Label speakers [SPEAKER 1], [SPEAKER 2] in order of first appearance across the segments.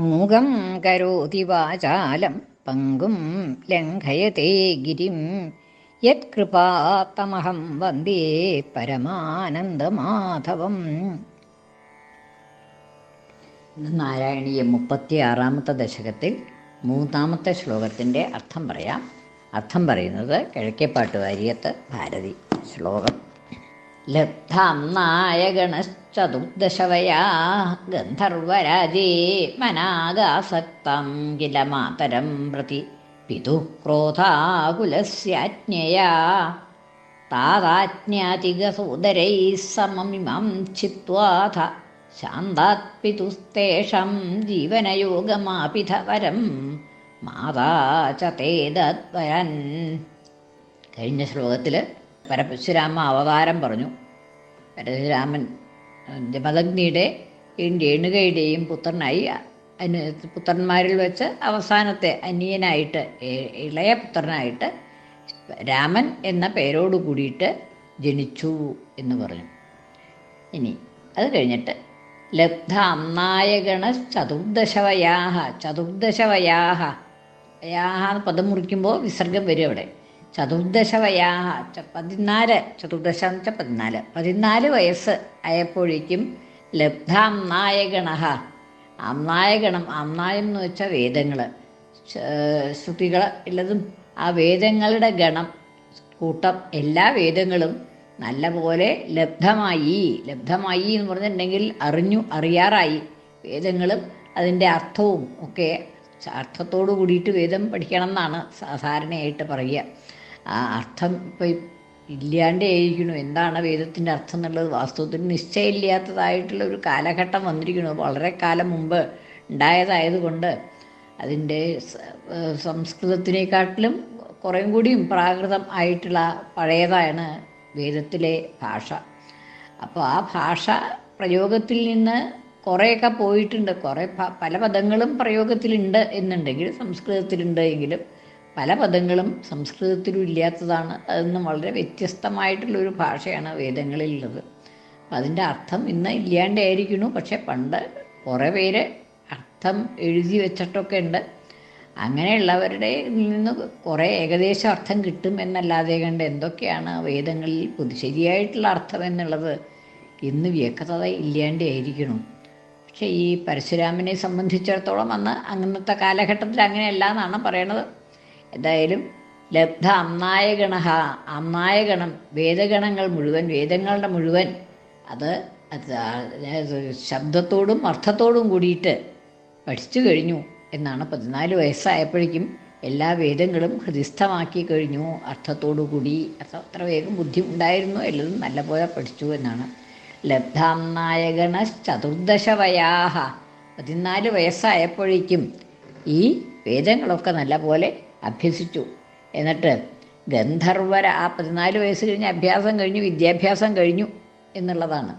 [SPEAKER 1] മൂകം കരോതി വാചാലം പങ്കും ലംഘയത്തെ ഗിരിം. യത്കൃപാത്തമഹം വന്ദേ പരമാനന്ദമാധവം. നാരായണീയ മുപ്പത്തി ആറാമത്തെ ദശകത്തിൽ മൂന്നാമത്തെ ശ്ലോകത്തിന്റെ അർത്ഥം പറയാം. അർത്ഥം പറയുന്നത് കിഴക്കേപ്പാട്ട് വാര്യത്ത് ഭാരതി ശ്ലോകം. ലബ്ധാം നായഗണശ്ചതുർദശവയാ ഗന്ധർവരാജേ മനാഗാസക്തം കില മാതരം പ്രതി പിതു ക്രോധാകുലസ്യാജ്ഞയാ. താതാജ്ഞാതികസോദരൈः സമമിമം ചിത്വാഥ ശാന്താത് പിതുസ്തേഷം ജീവനയോഗമാപിധ വരം മാതാ ച തേതദ്വരൻ കഴിഞ്ഞ ശ്ലോകത്തിൽ പരശുരാമ അവതാരം പറഞ്ഞു. പരശുരാമൻ ജമദഗ്നിയുടെ രേണുകയുടെയും പുത്രനായി അനു പുത്രന്മാരിൽ വെച്ച് അവസാനത്തെ അനിയനായിട്ട് ഇളയ പുത്രനായിട്ട് രാമൻ എന്ന പേരോട് കൂടിയിട്ട് ജനിച്ചു എന്ന് പറഞ്ഞു. ഇനി അത് കഴിഞ്ഞിട്ട് ലബ്ധ നായഗണ ചതുർദശവയാഹ ചതുർദശവയാഹ യാഹ പദം മുറിക്കുമ്പോൾ വിസർഗം വരും അവിടെ. ചതുർദശവയാഹ വയാഹ പതിനാല് ചതുർദശ എന്ന് വെച്ചാൽ പതിനാല്. പതിനാല് വയസ്സ് ആയപ്പോഴേക്കും ലബ്ധാം നായഗണ ആംനായഗണം അംനായം എന്ന് വെച്ചാൽ വേദങ്ങൾ ശ്രുതികൾ ഉള്ളതും ആ വേദങ്ങളുടെ ഗണം കൂട്ടം എല്ലാ വേദങ്ങളും നല്ലപോലെ ലബ്ധമായി. ലബ്ധമായി എന്ന് പറഞ്ഞിട്ടുണ്ടെങ്കിൽ അറിഞ്ഞു അറിയാറായി വേദങ്ങളും അതിന്റെ അർത്ഥവും ഒക്കെ. അർത്ഥത്തോടു കൂടിയിട്ട് വേദം പഠിക്കണം എന്നാണ് സാധാരണയായിട്ട് പറയുക. ആ അർത്ഥം ഇപ്പം ഇല്ലാണ്ടേ ഇരിക്കണു എന്താണ് വേദത്തിന്റെ അർത്ഥം എന്നുള്ളത്? വാസ്തവത്തിൽ നിശ്ചയമില്ലാത്തതായിട്ടുള്ള ഒരു കാലഘട്ടം വന്നിരിക്കുന്നു. വളരെ കാലം മുമ്പ് ഉണ്ടായതായതുകൊണ്ട് അതിന്റെ സംസ്കൃതത്തിനെക്കാട്ടിലും കുറേം കൂടിയും പ്രാകൃതം ആയിട്ടുള്ള പഴയതാണ് വേദത്തിലെ ഭാഷ. അപ്പോൾ ആ ഭാഷ പ്രയോഗത്തിൽ നിന്ന് കുറേയൊക്കെ പോയിട്ടുണ്ട്. കുറേ പല പദങ്ങളും പ്രയോഗത്തിലുണ്ട് എന്നുണ്ടെങ്കിൽ സംസ്കൃതത്തിലുണ്ട് എങ്കിലും പല പദങ്ങളും സംസ്കൃതത്തിലും ഇല്ലാത്തതാണ്. അതൊന്നും വളരെ വ്യത്യസ്തമായിട്ടുള്ളൊരു ഭാഷയാണ് വേദങ്ങളിലുള്ളത്. അപ്പം അതിന്റെ അർത്ഥം ഇന്ന് ഇല്ലാണ്ടായിരിക്കുന്നു. പക്ഷെ പണ്ട് കുറേ പേര് അർത്ഥം എഴുതി വെച്ചിട്ടൊക്കെ ഉണ്ട്. അങ്ങനെയുള്ളവരുടെ നിന്ന് കുറേ ഏകദേശം അർത്ഥം കിട്ടും എന്നല്ലാതെ കണ്ട് എന്തൊക്കെയാണ് വേദങ്ങളിൽ പൊതു ശരിയായിട്ടുള്ള അർത്ഥം എന്നുള്ളത് ഇന്ന് വ്യക്തത ഇല്ലാണ്ടായിരിക്കുന്നു. പക്ഷേ ഈ പരശുരാമനെ സംബന്ധിച്ചിടത്തോളം അന്ന് അങ്ങനത്തെ കാലഘട്ടത്തിൽ അങ്ങനെയല്ല എന്നാണ് പറയണത്. എന്തായാലും ലബ്ധ അമ്നായഗണ അമ്നായഗണം വേദഗണങ്ങൾ മുഴുവൻ വേദങ്ങളുടെ മുഴുവൻ. അത് ശബ്ദത്തോടും അർത്ഥത്തോടും കൂടിയിട്ട് പഠിച്ചു കഴിഞ്ഞു എന്നാണ് പതിനാല് വയസ്സായപ്പോഴേക്കും എല്ലാ വേദങ്ങളും ഹൃദിസ്ഥമാക്കി കഴിഞ്ഞു. അർത്ഥത്തോടു കൂടി അർത്ഥം അത്ര വേഗം ബുദ്ധി ഉണ്ടായിരുന്നു എല്ലതും നല്ലപോലെ പഠിച്ചു എന്നാണ്. ലബ്ധാം നായകണ ചതുർദശവയാഹ പതിനാല് വയസ്സായപ്പോഴേക്കും ഈ വേദങ്ങളൊക്കെ നല്ലപോലെ അഭ്യസിച്ചു. എന്നിട്ട് ഗന്ധർവര ആ പതിനാല് വയസ്സ് കഴിഞ്ഞ് അഭ്യാസം കഴിഞ്ഞു വിദ്യാഭ്യാസം കഴിഞ്ഞു എന്നുള്ളതാണ്.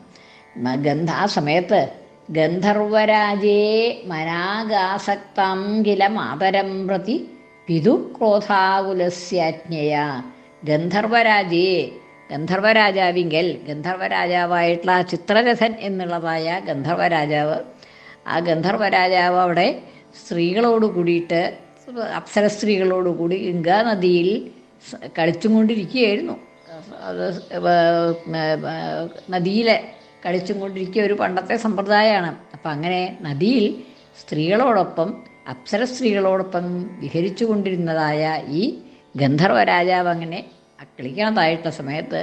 [SPEAKER 1] ഗന്ധ ആ സമയത്ത് ഗന്ധർവരാജേ മനാഗാസക്തം കില മാതരം പ്രതി പിതുക്രോധാകുലസ്യാജ്ഞയ ഗന്ധർവരാജേ ഗന്ധർവരാജാവിങ്കൽ ഗന്ധർവരാജാവായിട്ടുള്ള ചിത്രരഥൻ എന്നുള്ളതായ ഗന്ധർവരാജാവ്. ആ ഗന്ധർവരാജാവ് അവിടെ സ്ത്രീകളോട് കൂടിയിട്ട് അപ്സര സ്ത്രീകളോടുകൂടി ഗംഗാ നദിയിൽ കളിച്ചും കൊണ്ടിരിക്കുകയായിരുന്നു അത് നദിയിലെ കളിച്ചും കൊണ്ടിരിക്കുക ഒരു പണ്ടത്തെ സമ്പ്രദായമാണ് അപ്പം അങ്ങനെ നദിയിൽ സ്ത്രീകളോടൊപ്പം അപ്സര സ്ത്രീകളോടൊപ്പം വിഹരിച്ചു കൊണ്ടിരുന്നതായ ഈ ഗന്ധർവ രാജാവ് അങ്ങനെ കളിക്കണതായിട്ടുള്ള സമയത്ത്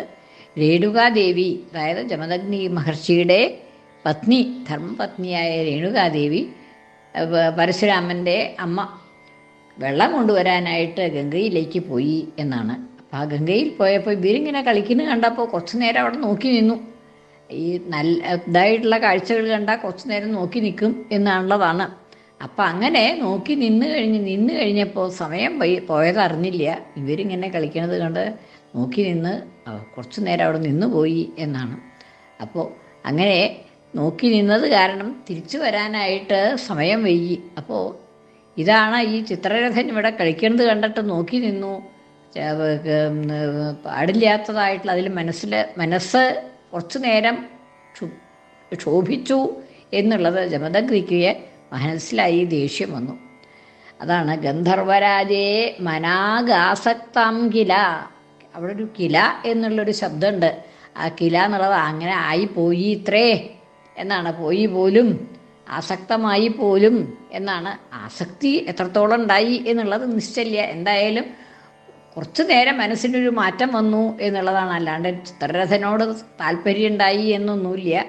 [SPEAKER 1] രേണുകാദേവി അതായത് ജമദഗ്നി മഹർഷിയുടെ പത്നി ധർമ്മപത്നിയായ രേണുകാദേവി പരശുരാമന്റെ അമ്മ വെള്ളം കൊണ്ടുവരാനായിട്ട് ഗംഗയിലേക്ക് പോയി എന്നാണ്. അപ്പോൾ ആ ഗംഗയിൽ പോയപ്പോൾ ഇവരിങ്ങനെ കളിക്കുന്നത് കണ്ടപ്പോൾ കുറച്ച് നേരം അവിടെ നോക്കി നിന്നു. ഈ നല്ല ഇതായിട്ടുള്ള കാഴ്ചകൾ കണ്ടാൽ കുറച്ച് നേരം നോക്കി നിൽക്കും എന്നുള്ളതാണ്. അപ്പം അങ്ങനെ നോക്കി നിന്ന് കഴിഞ്ഞ് നിന്ന് കഴിഞ്ഞപ്പോൾ സമയം പോയി പോയത് അറിഞ്ഞില്ല. ഇവരിങ്ങനെ കളിക്കണത് കണ്ട് നോക്കി നിന്ന് കുറച്ച് കുറച്ചു നേരം അവിടെ നിന്ന് പോയി എന്നാണ്. അപ്പോൾ അങ്ങനെ നോക്കി നിന്നത് കാരണം തിരിച്ചു വരാനായിട്ട് സമയം വൈകി. അപ്പോൾ ഇതാണ് ഈ ചിത്രരഥൻ ഇവിടെ കഴിക്കുന്നത് കണ്ടിട്ട് നോക്കി നിന്നു. പാടില്ലാത്തതായിട്ടുള്ള അതിൽ മനസ്സിൽ മനസ്സ് കുറച്ചു നേരം ക്ഷു- ക്ഷോഭിച്ചു എന്നുള്ളത് ജമദഗ്നിക്ക് മനസ്സിലായി ദേഷ്യം വന്നു. അതാണ് ഗന്ധർവരാജയെ മനാഗാസക്താം കില. അവിടെ ഒരു കില എന്നുള്ളൊരു ശബ്ദമുണ്ട്. ആ കില എന്നുള്ളത് അങ്ങനെ ആയിപ്പോയി ഇത്രേ എന്നാണ്. പോയി പോലും ആസക്തമായി പോലും എന്നാണ്. ആസക്തി എത്രത്തോളം ഉണ്ടായി എന്നുള്ളത് നിശ്ചല്യ. എന്തായാലും കുറച്ചു നേരം മനസ്സിനൊരു മാറ്റം വന്നു എന്നുള്ളതാണ്. അല്ലാണ്ട് ചിത്രരഥനോട് താല്പര്യം ഉണ്ടായി എന്നൊന്നുമില്ല.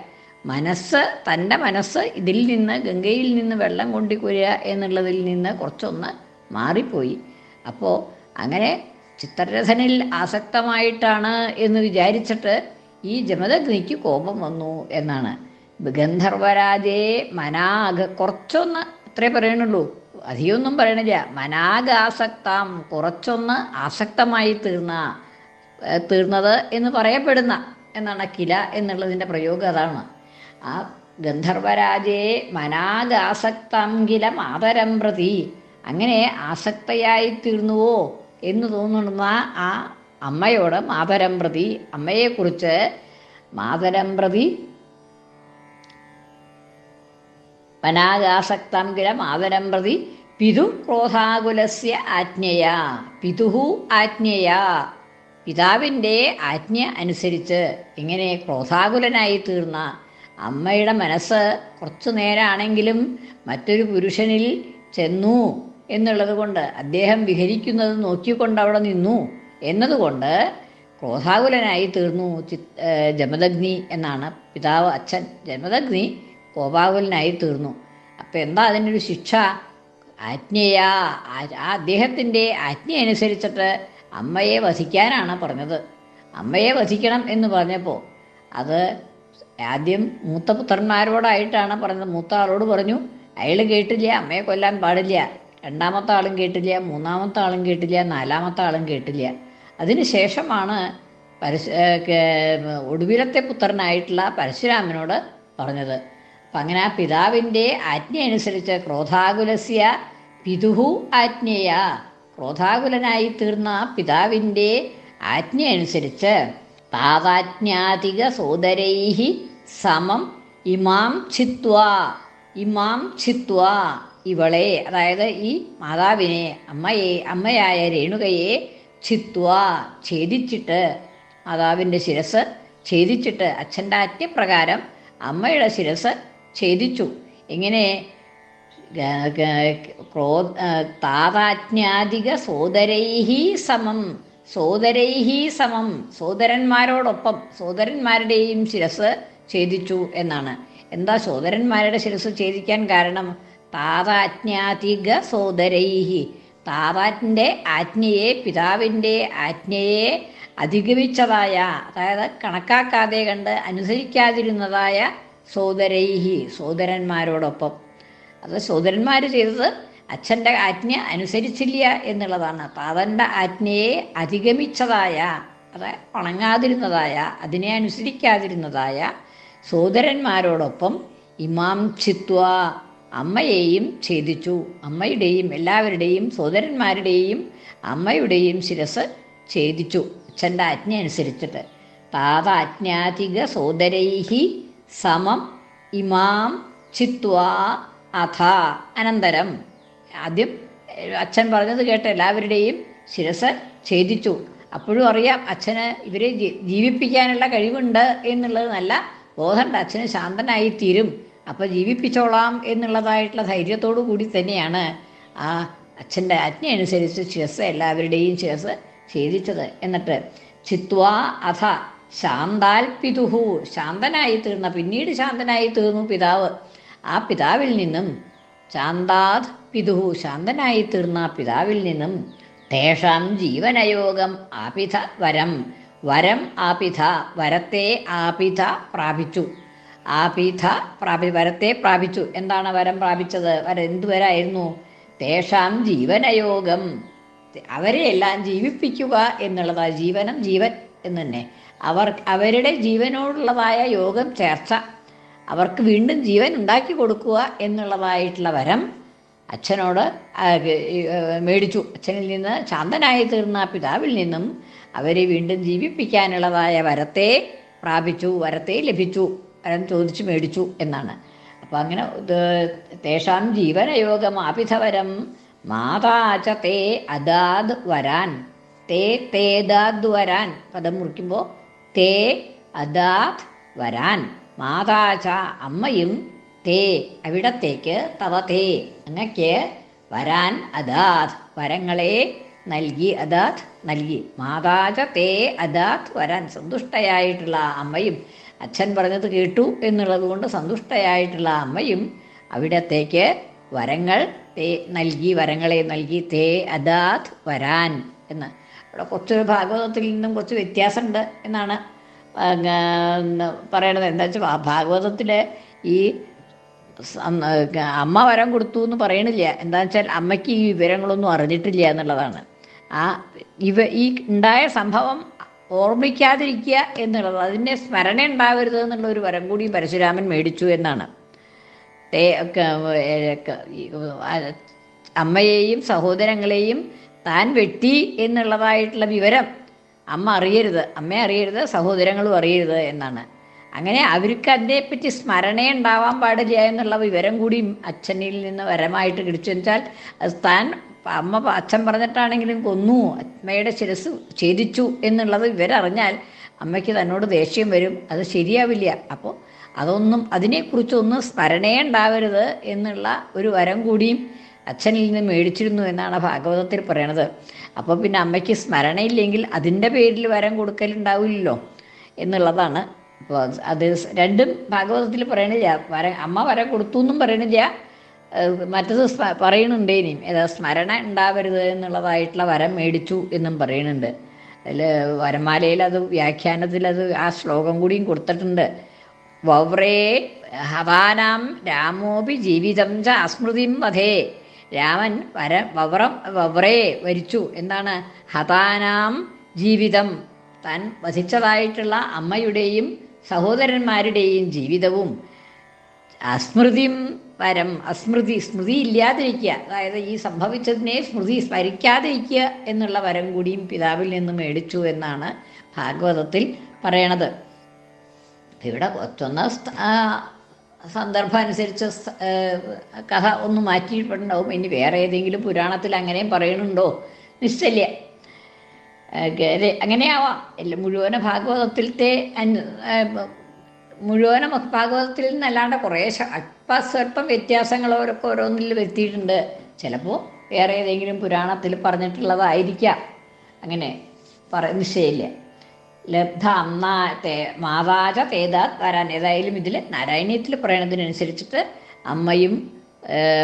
[SPEAKER 1] മനസ്സ് തന്റെ മനസ്സ് ഇതിൽ നിന്ന് ഗംഗയിൽ നിന്ന് വെള്ളം കൊണ്ടിക്കുരുക എന്നുള്ളതിൽ നിന്ന് കുറച്ചൊന്ന് മാറിപ്പോയി. അപ്പോൾ അങ്ങനെ ചിത്രരഥനിൽ ആസക്തമായിട്ടാണ് എന്ന് വിചാരിച്ചിട്ട് ഈ ജമദഗ്നിക്ക് കോപം വന്നു എന്നാണ്. ഗന്ധർവരാജേ മനാഗ കുറച്ചൊന്ന് അത്രേ പറയണുള്ളൂ. അധികമൊന്നും പറയണില്ല. മനാഗാസക്താം കുറച്ചൊന്ന് ആസക്തമായി തീർന്ന തീർന്നത് എന്ന് പറയപ്പെടുന്ന എന്നാണ് കില എന്നുള്ളതിന്റെ പ്രയോഗം അതാണ്. ആ ഗന്ധർവരാജേ മനാഗാസക്താം കില മാതരം പ്രതി. അങ്ങനെ ആസക്തയായി തീർന്നുവോ എന്ന് തോന്നുന്ന ആ അമ്മയോട് മാതരം പ്രതി. അമ്മയെക്കുറിച്ച് മാതരം പ്രതി വനാഗാസക്തം ആവരം പ്രതി പിതു ക്രോധാകുലസ്യ ആജ്ഞയാ. പിതുഹു ആജ്ഞയാ. പിതാവിന്റെ ആജ്ഞ അനുസരിച്ച് ഇങ്ങനെ ക്രോധാകുലനായി തീർന്ന? അമ്മയുടെ മനസ്സ് കുറച്ചു നേരാണെങ്കിലും മറ്റൊരു പുരുഷനിൽ ചെന്നു എന്നുള്ളത് കൊണ്ട് അദ്ദേഹം വിഹരിക്കുന്നത് നോക്കിക്കൊണ്ട് അവിടെ നിന്നു. എന്നതുകൊണ്ട് ക്രോധാകുലനായി തീർന്നു ജമദഗ്നി എന്നാണ്. പിതാവ് അച്ഛൻ ജമദഗ്നി കോപാകുലനായി തീർന്നു അപ്പം എന്താ അതിനൊരു ശിക്ഷ? ആജ്ഞയാ. ആ- അദ്ദേഹത്തിന്റെ ആജ്ഞ അനുസരിച്ചിട്ട് അമ്മയെ വധിക്കാനാണ് പറഞ്ഞത്. അമ്മയെ വധിക്കണം എന്ന് പറഞ്ഞപ്പോൾ അത് ആദ്യം മൂത്ത പുത്രന്മാരോടായിട്ടാണ് പറഞ്ഞത്. മൂത്ത ആളോട് പറഞ്ഞു അയാൾ കേട്ടില്ല അമ്മയെ കൊല്ലാൻ പാടില്ല. രണ്ടാമത്തെ ആളും കേട്ടില്ല മൂന്നാമത്തെ ആളും കേട്ടില്ല നാലാമത്തെ ആളും കേട്ടില്ല. അതിനുശേഷമാണ് പരശു ഒടുവിലത്തെ പുത്രനായിട്ടുള്ള പരശുരാമനോട് പറഞ്ഞത്. അപ്പം അങ്ങനെ ആ പിതാവിന്റെ ആജ്ഞ അനുസരിച്ച് ക്രോധാകുലസ്യ പിതുഹു ആജ്ഞയ. ക്രോധാകുലനായി തീർന്ന പിതാവിന്റെ ആജ്ഞ അനുസരിച്ച് താതാജ്ഞാതിക സോദരൈഹി സമം ഇമാം ഛിത്വ ഇമാം ഛിത്വ ഇവളെ അതായത് ഈ മാതാവിനെ അമ്മയെ അമ്മയായ രേണുകയെ ഛിത്വ ഛേദിച്ചിട്ട് മാതാവിന്റെ ശിരസ് ഛേദിച്ചിട്ട് അച്ഛന്റെ ആജ്ഞപ്രകാരം അമ്മയുടെ ശിരസ് ഛേദിച്ചു. ഇങ്ങനെ ക്രോ താതാജ്ഞാതിക സോദരൈഹി സമം സോദരൈഹി സമം സോദരന്മാരോടൊപ്പം സോദരന്മാരുടെയും ശിരസ് ഛേദിച്ചു എന്നാണ്. എന്താ സോദരന്മാരുടെ ശിരസ് ഛേദിക്കാൻ കാരണം? താതാജ്ഞാതിക സോദരൈഹി. താതാറ്റിന്റെ ആജ്ഞയെ പിതാവിന്റെ ആജ്ഞയെ അധിഗമിച്ചതായ അതായത് കണക്കാക്കാതെ കണ്ട് അനുസരിക്കാതിരുന്നതായ സോദരൈഹി സോദരന്മാരോടൊപ്പം. അത് സോദരന്മാർ ചെയ്തത് അച്ഛന്റെ ആജ്ഞ അനുസരിച്ചില്ല എന്നുള്ളതാണ്. താതന്റെ ആജ്ഞയെ അധിഗമിച്ചതായ അത് ഉണങ്ങാതിരുന്നതായ അതിനെ അനുസരിക്കാതിരുന്നതായ സോദരന്മാരോടൊപ്പം ഇമാം ചിത്വ അമ്മയെയും ഛേദിച്ചു. അമ്മയുടെയും എല്ലാവരുടെയും സോദരന്മാരുടെയും അമ്മയുടെയും ശിരസ് ഛേദിച്ചു. അച്ഛന്റെ ആജ്ഞ അനുസരിച്ചിട്ട്. താതാജ്ഞാതിക സോദരൈഹി സമം ഇമാം ചിത്വാ അഥ അനന്തരം. ആദ്യം അച്ഛൻ പറഞ്ഞത് കേട്ട് എല്ലാവരുടെയും ശിരസ് ഛേദിച്ചു. അപ്പോഴും അറിയാം അച്ഛന് ഇവരെ ജീവിപ്പിക്കാനുള്ള കഴിവുണ്ട് എന്നുള്ളത് നല്ല ബോധമുണ്ട്. അച്ഛന് ശാന്തനായി തീരും അപ്പോൾ ജീവിപ്പിച്ചോളാം എന്നുള്ളതായിട്ടുള്ള ധൈര്യത്തോടു കൂടി തന്നെയാണ് ആ അച്ഛന്റെ ആജ്ഞ അനുസരിച്ച് ശിരസ് എല്ലാവരുടെയും ശിരസ് ഛേദിച്ചത്. എന്നിട്ട് ചിത്വാ അഥ ശാന്താൽ പിതുഹു ശാന്തനായി തീർന്ന പിന്നീട് ശാന്തനായി തീർന്നു പിതാവ്. ആ പിതാവിൽ നിന്നും ശാന്താത് പിതുഹു ശാന്തനായി തീർന്ന പിതാവിൽ നിന്നും തേഷാം ജീവനയോഗം ആപിത വരം. വരം ആപിത വരത്തെ ആപിത പ്രാപിച്ചു. ആപിത പ്രാപി വരത്തെ പ്രാപിച്ചു. എന്താണ് വരം പ്രാപിച്ചത്? വര എന്തുവരായിരുന്നു? തേഷാം ജീവനയോഗം. അവരെയെല്ലാം ജീവിപ്പിക്കുക എന്നുള്ളതാണ്. ജീവനം ജീവൻ എന്ന് തന്നെ അവർ അവരുടെ ജീവനോടുള്ളതായ യോഗം ചേർച്ച അവർക്ക് വീണ്ടും ജീവൻ ഉണ്ടാക്കി കൊടുക്കുക എന്നുള്ളതായിട്ടുള്ള വരം അച്ഛനോട് മേടിച്ചു. അച്ഛനിൽ നിന്ന് ശാന്തനായി തീർന്ന പിതാവിൽ നിന്നും അവരെ വീണ്ടും ജീവിപ്പിക്കാനുള്ളതായ വരത്തെ പ്രാപിച്ചു വരത്തെ ലഭിച്ചു വരം ചോദിച്ചു മേടിച്ചു എന്നാണ്. അപ്പം അങ്ങനെ തേഷാം ജീവനയോഗമാപിധവരം മാതാച തേ അദാദ് വരാൻ തേ തേദാദ് വരാൻ പദം മുറിക്കുമ്പോൾ തേ അദാത് വരാൻ. മാതാച അമ്മയും തേ അവിടത്തേക്ക് തവ തേ. അങ്ങക്ക് വരാൻ അദാത് വരങ്ങളെ നൽകി അദാത് നൽകി. മാതാച തേ അദാത് വരാൻ. സന്തുഷ്ടയായിട്ടുള്ള അമ്മയും അച്ഛൻ പറഞ്ഞത് കേട്ടു എന്നുള്ളത് കൊണ്ട് സന്തുഷ്ടയായിട്ടുള്ള അമ്മയും അവിടത്തേക്ക് വരങ്ങൾ തേ നൽകി വരങ്ങളെ നൽകി തേ അദാത് വരാൻ എന്ന്. ഇവിടെ കുറച്ച് ഭാഗവതത്തിൽ നിന്നും കുറച്ച് വ്യത്യാസമുണ്ട് എന്നാണ് പറയണത്. എന്താ വെച്ചാൽ ഭാഗവതത്തിലെ ഈ അമ്മ വരം കൊടുത്തു എന്ന് പറയണില്ല. എന്താ വെച്ചാൽ അമ്മയ്ക്ക് ഈ വിവരങ്ങളൊന്നും അറിഞ്ഞിട്ടില്ല എന്നുള്ളതാണ്. ആ ഇവ ഈ ഉണ്ടായ സംഭവം ഓർമ്മിക്കാതിരിക്കുക എന്നുള്ളത് അതിന്റെ സ്മരണ ഉണ്ടാവരുത് എന്നുള്ള ഒരു വരം കൂടി പരശുരാമൻ മേടിച്ചു എന്നാണ്. തേ അമ്മയെയും സഹോദരങ്ങളെയും താൻ വെട്ടി എന്നുള്ളതായിട്ടുള്ള വിവരം അമ്മ അറിയരുത്. അമ്മ അറിയരുത് സഹോദരങ്ങളും അറിയരുത് എന്നാണ്. അങ്ങനെ അവർക്ക് അതിനെപ്പറ്റി സ്മരണ ഉണ്ടാവാൻ പാടില്ല എന്നുള്ള വിവരം കൂടി അച്ഛനിൽ നിന്ന് വരമായിട്ട് കിടിച്ചു വെച്ചാൽ താൻ അമ്മ അച്ഛൻ പറഞ്ഞിട്ടാണെങ്കിലും കൊന്നു അമ്മയുടെ ശിരസ് ഛേദിച്ചു എന്നുള്ളത് ഇവരറിഞ്ഞാൽ അമ്മയ്ക്ക് തന്നോട് ദേഷ്യം വരും. അത് ശരിയാവില്ല. അപ്പോൾ അതൊന്നും അതിനെക്കുറിച്ചൊന്നും സ്മരണേ ഉണ്ടാവരുത് എന്നുള്ള ഒരു വരം കൂടിയും അച്ഛനിൽ നിന്ന് മേടിച്ചിരുന്നു എന്നാണ് ഭാഗവതത്തിൽ പറയണത്. അപ്പോൾ പിന്നെ അമ്മയ്ക്ക് സ്മരണയില്ലെങ്കിൽ അതിന്റെ പേരിൽ വരം കൊടുക്കലുണ്ടാവില്ലല്ലോ എന്നുള്ളതാണ്. അപ്പോൾ അത് രണ്ടും ഭാഗവതത്തിൽ പറയണില്ല വര അമ്മ വരം കൊടുത്തു എന്നും പറയണില്ല മറ്റത് പറയുന്നുണ്ട് ഇനിയും ഏതാ സ്മരണ ഉണ്ടാവരുത് എന്നുള്ളതായിട്ടുള്ള വരം മേടിച്ചു എന്നും പറയുന്നുണ്ട്. അതിൽ വരമാലയിൽ അത് വ്യാഖ്യാനത്തിൽ അത് ആ ശ്ലോകം കൂടിയും കൊടുത്തിട്ടുണ്ട്. വവ്രേ ഹവാനാം രാമോപി ജീവിതം ച അസ്മൃതിം വധേ. രാമൻ വര വവ്രം വവറേ വരിച്ചു. എന്താണ്? ഹതാനാം ജീവിതം. താൻ വധിച്ചതായിട്ടുള്ള അമ്മയുടെയും സഹോദരന്മാരുടെയും ജീവിതവും. അസ്മൃതിയും വരം അസ്മൃതി സ്മൃതി ഇല്ലാതിരിക്കുക. അതായത് ഈ സംഭവിച്ചതിനെ സ്മൃതി സ്മരിക്കാതിരിക്കുക എന്നുള്ള വരം കൂടിയും പിതാവിൽ നിന്ന് മേടിച്ചു എന്നാണ് ഭാഗവതത്തിൽ പറയണത്. ഇവിടെ ഒറ്റൊന്ന സന്ദർഭം അനുസരിച്ച് കഥ ഒന്ന് മാറ്റിയിട്ടുണ്ടാവും. ഇനി വേറെ ഏതെങ്കിലും പുരാണത്തിൽ അങ്ങനെയും പറയുന്നുണ്ടോ നിശ്ചല്യ. അങ്ങനെയാവാം. മുഴുവന ഭാഗവതത്തിലത്തെ മുഴുവന ഭാഗവതത്തിൽ നിന്നല്ലാണ്ട് കുറേ അല്പ സ്വല്പം വ്യത്യാസങ്ങളവരൊക്കെ ഓരോന്നിൽ വരുത്തിയിട്ടുണ്ട്. ചിലപ്പോൾ വേറെ ഏതെങ്കിലും പുരാണത്തിൽ പറഞ്ഞിട്ടുള്ളതായിരിക്കാം. അങ്ങനെ പറ നിശ്ചയില്ല. ലബ്ധ അന്ന തേ മാതാച തേതാത് വരാൻ. ഏതായാലും ഇതിൽ നാരായണീയത്തിൽ പറയണതിനനുസരിച്ചിട്ട് അമ്മയും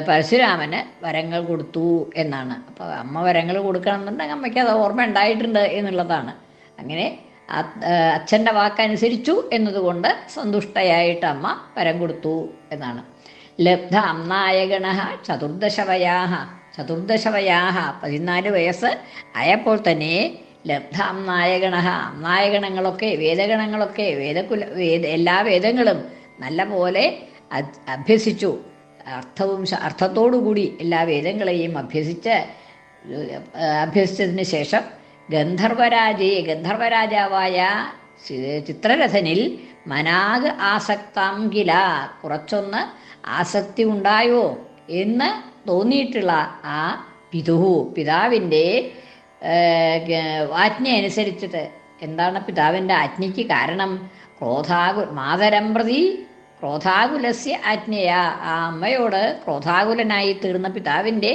[SPEAKER 1] പരശുരാമന് വരങ്ങൾ കൊടുത്തു എന്നാണ്. അപ്പോൾ അമ്മ വരങ്ങൾ കൊടുക്കണമെന്നുണ്ടെങ്കിൽ അമ്മയ്ക്ക് അത് ഓർമ്മ ഉണ്ടായിട്ടുണ്ട് എന്നുള്ളതാണ്. അങ്ങനെ അച്ഛന്റെ വാക്കനുസരിച്ചു എന്നതുകൊണ്ട് സന്തുഷ്ടയായിട്ട് അമ്മ വരം കൊടുത്തു എന്നാണ്. ലബ്ധ അമ്നായഗണ ചതുർദശവയാഹ ചതുർദശവയാഹ പതിനാല് വയസ്സ് ആയപ്പോൾ തന്നെ ലബ്ധ നായകണ നായകണങ്ങളൊക്കെ വേദഗണങ്ങളൊക്കെ വേദകുല വേദ എല്ലാ വേദങ്ങളും നല്ല പോലെ അഭ്യസിച്ചു. അർത്ഥവും അർത്ഥത്തോടുകൂടി എല്ലാ വേദങ്ങളെയും അഭ്യസിച്ച് അഭ്യസിച്ചതിന് ശേഷം ഗന്ധർവരാജയെ ഗന്ധർവരാജാവായ ചിത്രരഥനിൽ മനാഗ് ആസക്താം കില കുറച്ചൊന്ന് ആസക്തി ഉണ്ടായോ എന്ന് തോന്നിയിട്ടുള്ള ആ പിതുഹു പിതാവിന്റെ ആജ്ഞ അനുസരിച്ചിട്ട് എന്താണ് പിതാവിന്റെ ആജ്ഞയ്ക്ക് കാരണം? ക്രോധാകു മാതരം പ്രതി ക്രോധാകുലസ്യ ആജ്ഞയ. ആ അമ്മയോട് ക്രോധാകുലനായി തീർന്ന പിതാവിന്റെ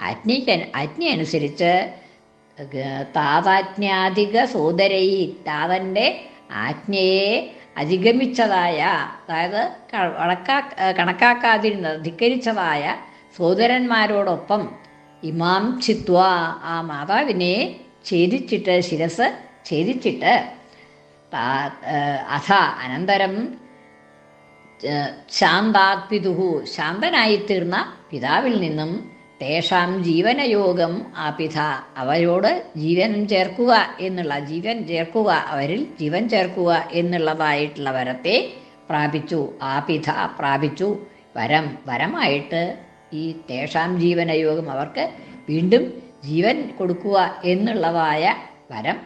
[SPEAKER 1] ആജ്ഞയ്ക്ക് ആജ്ഞ അനുസരിച്ച് താതാജ്ഞാധിക സോദരൈ താതന്റെ ആജ്ഞയെ അധിഗമിച്ചതായ അതായത് കണക്കാ കണക്കാക്കാതിരുന്ന ധിക്കരിച്ചതായ സോദരന്മാരോടൊപ്പം ഇമാം ചിത്വ ആ മാതാവിനെ ഛേദിച്ചിട്ട് ശിരസ് ഛേദിച്ചിട്ട് അഥ അനന്തരം ശാന്താത്പിതുഹു ശാന്തനായിത്തീർന്ന പിതാവിൽ നിന്നും തേഷാം ജീവനയോഗം ആ പിത അവരോട് ജീവൻ ചേർക്കുക എന്നുള്ള ജീവൻ ചേർക്കുക അവരിൽ ജീവൻ ചേർക്കുക എന്നുള്ളതായിട്ടുള്ള വരത്തെ പ്രാപിച്ചു. ആ പിത പ്രാപിച്ചു. വരം വരമായിട്ട് ഈ തേഷാം ജീവനയോഗം അവർക്ക് വീണ്ടും ജീവൻ കൊടുക്കുക എന്നുള്ളതായ വരം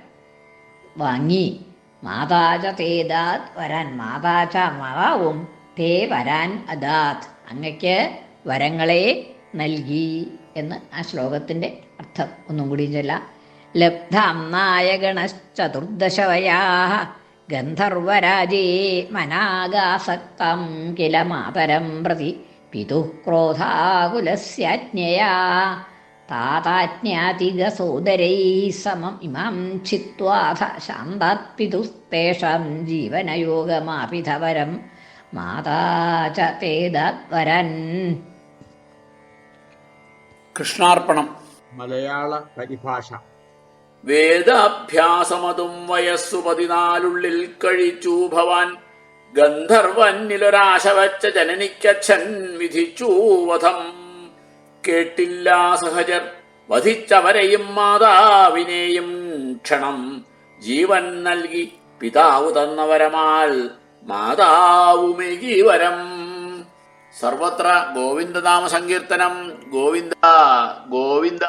[SPEAKER 1] വാങ്ങി. മാതാച തേദാത് വരാൻ മാതാച മാതാവും തേ വരാൻ അദാത്. അങ്ങയ്ക്ക് വരങ്ങളെ നൽകി എന്ന് ആ ശ്ലോകത്തിന്റെ അർത്ഥം ഒന്നും കൂടി ചൊല്ലാം. ലബ്ധം നായഗണശ്ചതുർദശവയാ ഗന്ധർവരാജേ മനാഗാസക്തം കില മാതരം പ്രതി. പിതുഃ ക്രോധാകുലസ്യാജ്ഞയാ താതാജ്ഞാതികസോദരൈ സമം ഇമാം ചിത്വാഥ ശാന്താത് പിതുസ്തേഷാം ജീവനയോഗമാപിധവരം മാതാ ച തേദവരൻ
[SPEAKER 2] കൃഷ്ണാർപ്പണം.
[SPEAKER 3] മലയാള പരിഭാഷ.
[SPEAKER 2] വേദാഭ്യാസമതും വയസ്സു പതിനാലുള്ളിൽ കഴിച്ചു ഭവാൻ. ഗന്ധർവന്നിലൊരാശ വച്ച ജനനിക്കച്ഛൻ വിധിച്ചു വധം. കേട്ടില്ല സഹജർ വധിച്ചവരെയും മാതാവിനെയും ക്ഷണം. ജീവൻ നൽകി പിതാവ് തന്നവരമാൽ മാതാവുമെകി വരം സർവത്ര ഗോവിന്ദനാമ സങ്കീർത്തനം ഗോവിന്ദ ഗോവിന്ദ.